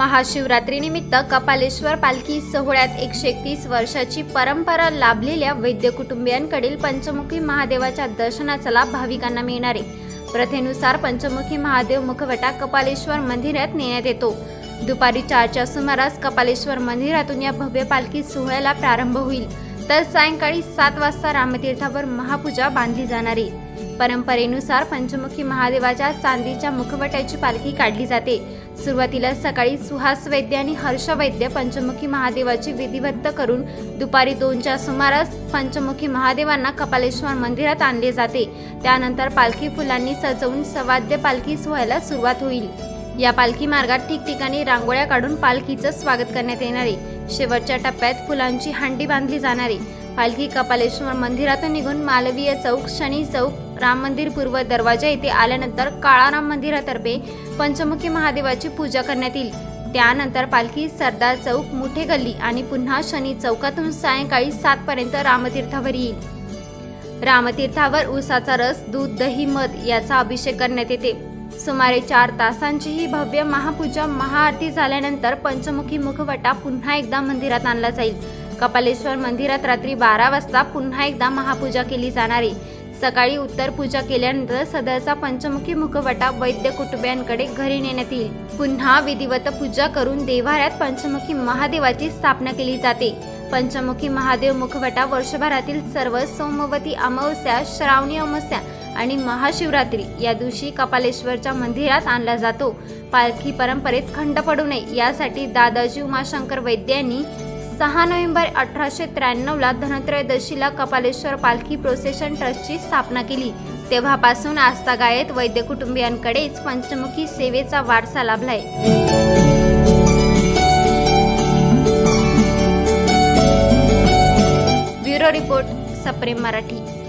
महाशिवरात्रीनिमित्त कपालेश्वर पालखी सोहळ्यात एकशे एकतीस वर्षाची परंपरा लाभलेल्या वैद्य कुटुंबियांकडील पंचमुखी महादेवाच्या दर्शनाचा लाभ भाविकांना मिळणार. आहे प्रथेनुसार पंचमुखी महादेव मुखवटा कपालेश्वर मंदिरात नेण्यात येतो. दुपारी चारच्या सुमारास कपालेश्वर मंदिरातून या भव्य पालखी सोहळ्याला प्रारंभ होईल. तर सायंकाळी सात वाजता रामतीर्थावर महापूजा बांधली जाणार. आहे परंपरेनुसार पंचमुखी महादेवाच्या चांदीच्या मुखवट्याची पालखी काढली जाते. सुरुवातीला सकाळी सुहास वैद्य आणि हर्ष वैद्य पंचमुखी महादेवाची विधिवत्त करून दुपारी दोनच्या सुमारास पंचमुखी महादेवांना कपालेश्वर मंदिरात आणले जाते. त्यानंतर पालखी फुलांनी सजवून सवाद्य पालखी सोहळ्याला सुरुवात होईल. या पालखी मार्गात ठिकठिकाणी रांगोळ्या काढून पालखीचं स्वागत करण्यात येणारे. शेवटच्या टप्प्यात फुलांची हांडी बांधली जाणारी. पालखी कपालेश्वर मंदिरातून निघून मालवीय चौक शनी चौक राम मंदिर पूर्व दरवाजा येथे आल्यानंतर काळाराम मंदिरातर्फे पंचमुखी महादेवाची पूजा करण्यात येईल. त्यानंतर पालखी सरदार चौक मुठे गल्ली आणि पुन्हा शनी चौकातून सायंकाळी सात पर्यंत रामतीर्थावर येईल. रामतीर्थावर ऊसाचा रस दूध दही मध याचा अभिषेक करण्यात येते. सुमारे चार तासांची ही भव्य महापूजा महाआरती झाल्यानंतर पंचमुखी मुखवटा पुन्हा एकदा मंदिरात आणला जाईल. कपालेश्वर मंदिरात रात्री बारा वाजता पुन्हा एकदा महापूजा केली जाणार आहे. सकाळी उत्तर पूजा केल्यानंतर सदरचा पंचमुखी मुखवटा वैद्य कुटुंबियांकडे घरी नेण्यात येईल. पुन्हा विधिवत पूजा करून देवाऱ्यात पंचमुखी महादेवाची स्थापना केली जाते. पंचमुखी महादेव मुखवटा वर्षभरातील सर्व सोमवती अमावस्या श्रावणी अमावस्या आणि महाशिवरात्री या दिवशी कपालेश्वरच्या मंदिरात आणला जातो. पालखी परंपरेत खंड पडू नये यासाठी दादाजी उमाशंकर वैद्य यांनी सहा नोव्हेंबर अठराशे त्र्याण्णवला धनत्रयोदशीला कपालेश्वर पालखी प्रोसेशन ट्रस्टची स्थापना केली. तेव्हापासून आस्थागायत वैद्य कुटुंबियांकडेच पंचमुखी सेवेचा वारसा लाभलाय. ब्युरो रिपोर्ट सप्रेम मराठी.